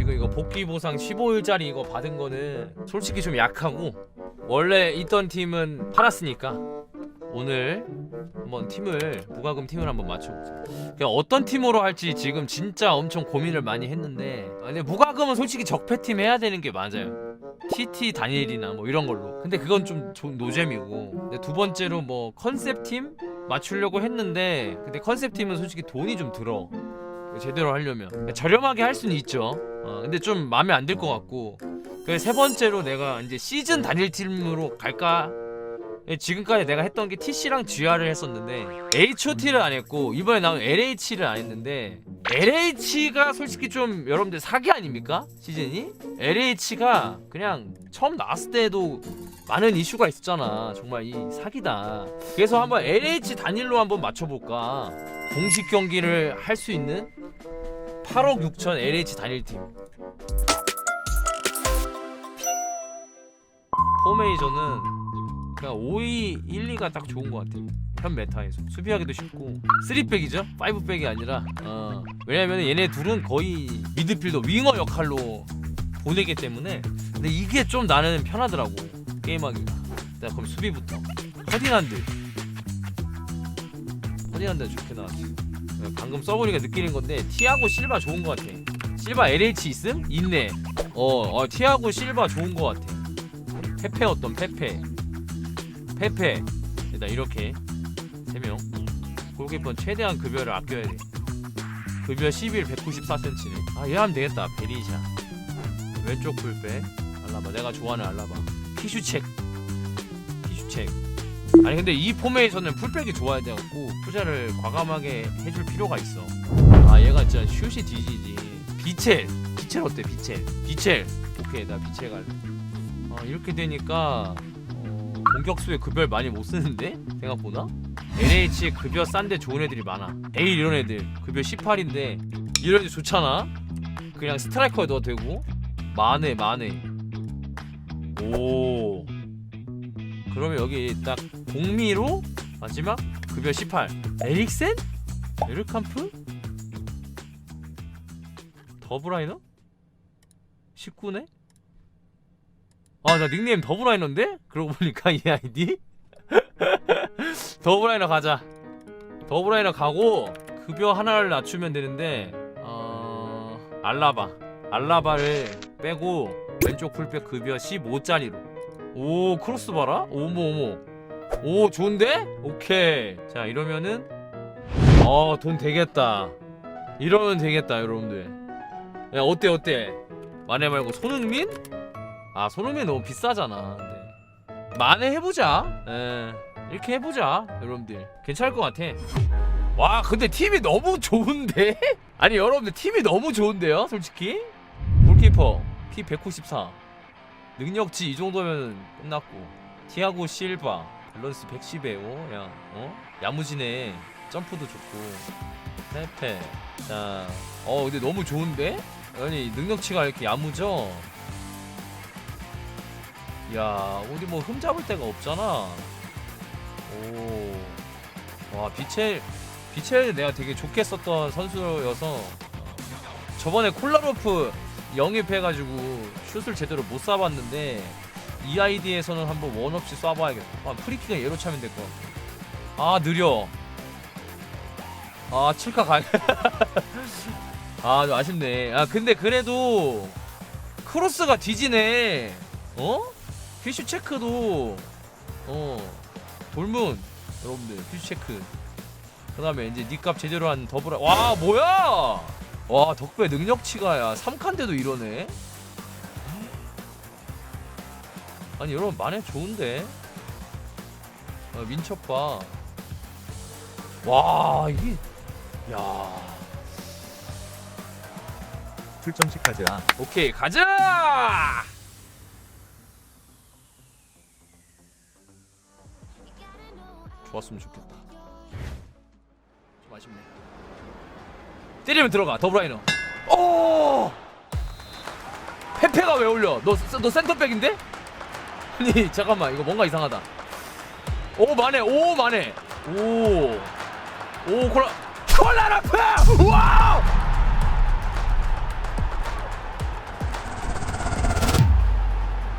지금 이거 복귀 보상 15일짜리 이거 받은 거는 솔직히 좀 약하고 원래 있던 팀은 팔았으니까 오늘 한번 팀을 무과금 팀을 한번 맞춰보자. 그냥 어떤 팀으로 할지 지금 진짜 엄청 고민을 많이 했는데 아, 근데 무과금은 솔직히 적폐팀 해야 되는 게 맞아요. TT 다니엘이나 뭐 이런 걸로. 근데 그건 좀 조- 노잼이고. 두 번째로 뭐 컨셉 팀 맞추려고 했는데 근데 컨셉 팀은 솔직히 돈이 좀 들어. 제대로 하려면 그러니까 저렴하게 할 수는 있죠. 어, 근데 좀 마음에 안 들 것 같고. 그래서 세 번째로 내가 이제 시즌 단일 팀으로 갈까? 예, 지금까지 내가 했던 게 TC랑 GR을 했었는데 HOT를 안 했고 이번에 나온 LH를 안 했는데 LH가 솔직히 좀 여러분들 사기 아닙니까? 시즌이? LH가 그냥 처음 나왔을 때도 많은 이슈가 있었잖아 정말 이 사기다 그래서 한번 LH 단일로 한번 맞춰볼까 공식 경기를 할 수 있는 8억 6천 LH 단일팀. 포메이저는 그냥 5위 1, 2가 딱 좋은 것 같아. 현 메타에서. 수비하기도 쉽고. 3백이죠? 5백이 아니라. 어, 왜냐면 얘네 둘은 거의 미드필더 윙어 역할로 보내기 때문에. 근데 이게 좀 나는 편하더라고 게임하기가. 자 그럼 수비부터. 허딩한드. 허딩한드 좋게 나왔지 방금 써보니까 느끼는 건데 티아고 실바 좋은 것 같아. 실바 LH 있음? 있네. 어, 어 티아고 실바 좋은 것 같아. 페페 어떤 페페? 페페. 일단 이렇게. 3명. 골키퍼 최대한 급여를 아껴야 돼. 급여 11 194cm네 아 얘 하면 되겠다. 베리샤 왼쪽 풀백. 알라바 내가 좋아하는 알라바 피슈책. 피슈책 아니 근데 이 포메이션은 풀백이 좋아야 돼갖고 투자를 과감하게 해줄 필요가 있어. 아 얘가 진짜 슛이 뒤지지. 비첼. 비첼 어때 비첼? 비첼. 오케이 나 비첼 갈래. 아 이렇게 되니까 어, 공격수에 급여를 많이 못 쓰는데? 생각보다? LH 급여 싼데 좋은 애들이 많아. 에일 이런 애들. 급여 18인데 이런 애들 좋잖아. 그냥 스트라이커에 넣어도 되고. 만회 만회. 오 그러면 여기 딱 공미로 마지막 급여 18 에릭센? 에르캄프? 더브라이너? 19네? 아 나 닉네임 더브라이너인데? 그러고 보니까 이 아이디? 더브라이너 가자 더브라이너 가고 급여 하나를 낮추면 되는데 어... 알라바 알라바를 빼고 왼쪽 풀백 급여 15짜리로 오 크로스 봐라? 오모 오모 오 좋은데? 오케이. 자 이러면은 어돈 되겠다. 이러면 되겠다 여러분들. 야 어때 어때? 만에 말고 손흥민? 아 손흥민 너무 비싸잖아 네. 만에 해보자. 에 이렇게 해보자 여러분들. 괜찮을 것 같아. 와 근데 팀이 너무 좋은데? 아니 여러분들 팀이 너무 좋은데요 솔직히? 골키퍼 키194 능력치 이 정도면 끝났고. 티아고 실바 밸런스 110에 오, 야, 어? 야무지네. 점프도 좋고. 페페 자, 어 근데 너무 좋은데? 아니 능력치가 이렇게 야무져? 야 어디 뭐 흠잡을 데가 없잖아. 오와 비첼 비첼 내가 되게 좋게 썼던 선수여서. 저번에 콜라로프 영입해가지고 슛을 제대로 못 쏴봤는데 이 아이디에서는 한번 원 없이 쏴봐야겠다. 아, 프리킥은 얘로 차면 될 것 같고. 아 느려. 아 칠카 가. 아 좀 아쉽네. 아 근데 그래도 크로스가 뒤지네. 어? 피슈 체크도 어 돌문 여러분들 피슈 체크. 그다음에 이제 니값 제대로 한 더블. 와 뭐야? 와 덕배 능력치가 야 3칸대도 이러네. 아니 여러분 만에 좋은데? 아, 민첩 봐와 이게 야. 출점식 가자. 오케이 가자! 좋았으면 좋겠다. 좀 아쉽네 때리면 들어가 더브라이너 오 페페가 왜 올려 너, 너 센터백인데? 아니 잠깐만 이거 뭔가 이상하다 오 만해 오 만해 오오 콜라 콜라 라프 와우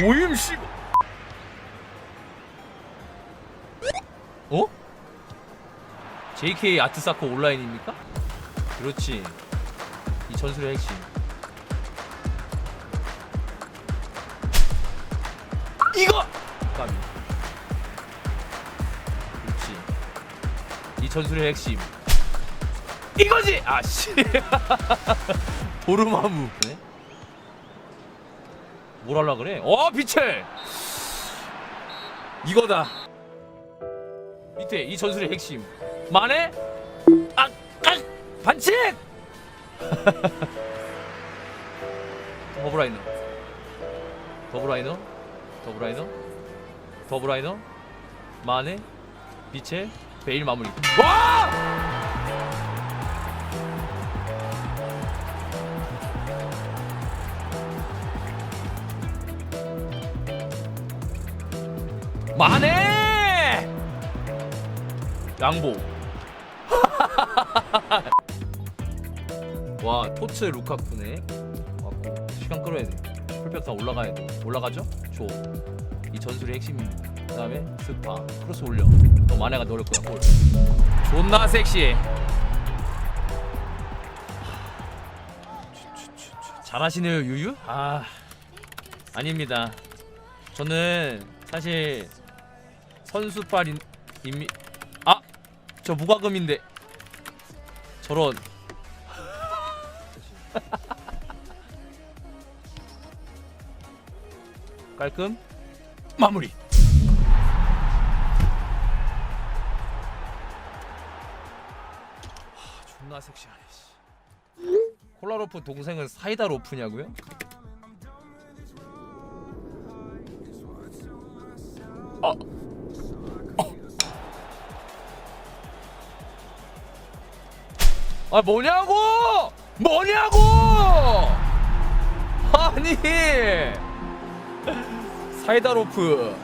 모임 씨. 어? JK 아트사커 온라인입니까? 그렇지. 이 전술의 핵심. 이거! 까비. 그렇지. 이 전술의 핵심. 이거지! 아 씨. 도르마무. 네? 뭘 하려 그래? 어, 빛을! 이거다. 밑에 이 전술의 핵심. 만에 아, 아, 반칙! 더블라이너. 더블라이너. 더블라이너. 더블라이너. 만에 빛의 베일 마무리. 와! 만에 양보. 와 토츠 루카쿠네. 왔고 시간 끌어야 돼. 풀백사 올라가야 돼. 올라가죠? 줘. 이 전술의 핵심입니다. 그 다음에 스파 크로스 올려. 너 만회가 넣을 거야 골. 존나 섹시해. 잘하시네요 유유? 아 아닙니다. 저는 사실 선수빨인 이미 아 저 무과금인데 저런 깔끔 마무리 하, 존나 섹시하네 씨. 콜라로프 동생은 사이다 로프냐고요? 아 뭐냐고! 뭐냐고! 아니. 사이다 로프.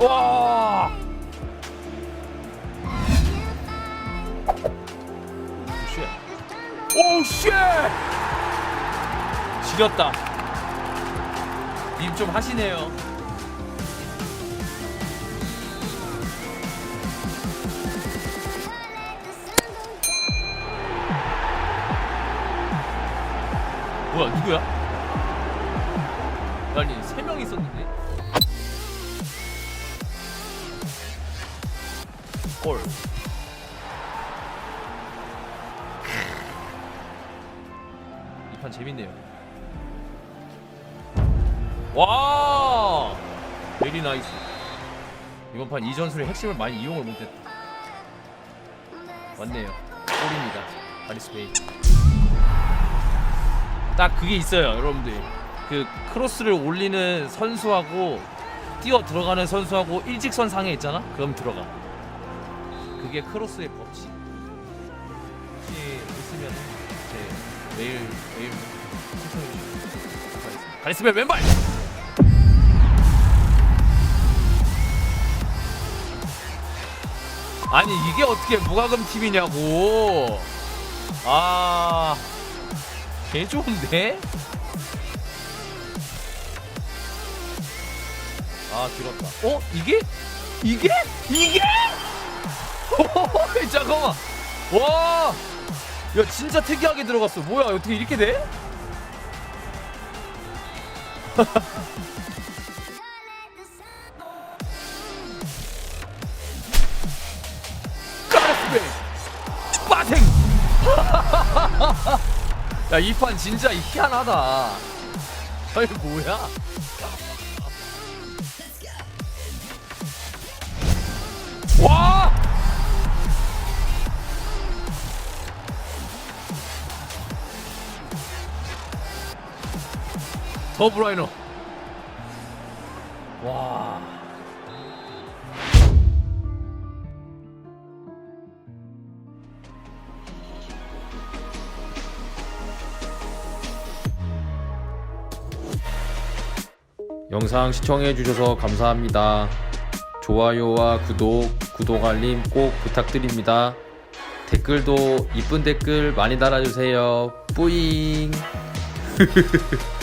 와. 오우 쉣. 지렸다. 님 좀 하시네요 뭐야 누구야? 아니 세 명 있었는데? 골. 이 판 재밌네요. 와! 베리 나이스 이번 판 이 전술의 핵심을 많이 이용을 못했다. 맞네요. 골입니다. 바리스 베이 딱 그게 있어요 여러분들 그 크로스를 올리는 선수하고 뛰어 들어가는 선수하고 일직선 상에 있잖아? 그럼 들어가. 그게 크로스의 법칙 혹시 있으면 제 메일 메일 신청해 주시면 가리스면 왼발! 아니 이게 어떻게 무과금 팀이냐고. 아 개 좋은데? 아 길었다. 어? 이게? 이게? 이게? 오, 잠깐만. 와, 야 진짜 특이하게 들어갔어. 뭐야? 어떻게 이렇게 돼? 야 이 판 진짜 희한하다. 아니 뭐야? 와! 더브라이너. 와. 영상 시청해주셔서 감사합니다. 좋아요와 구독, 구독 알림 꼭 부탁드립니다. 댓글도 이쁜 댓글 많이 달아주세요. 뿌잉.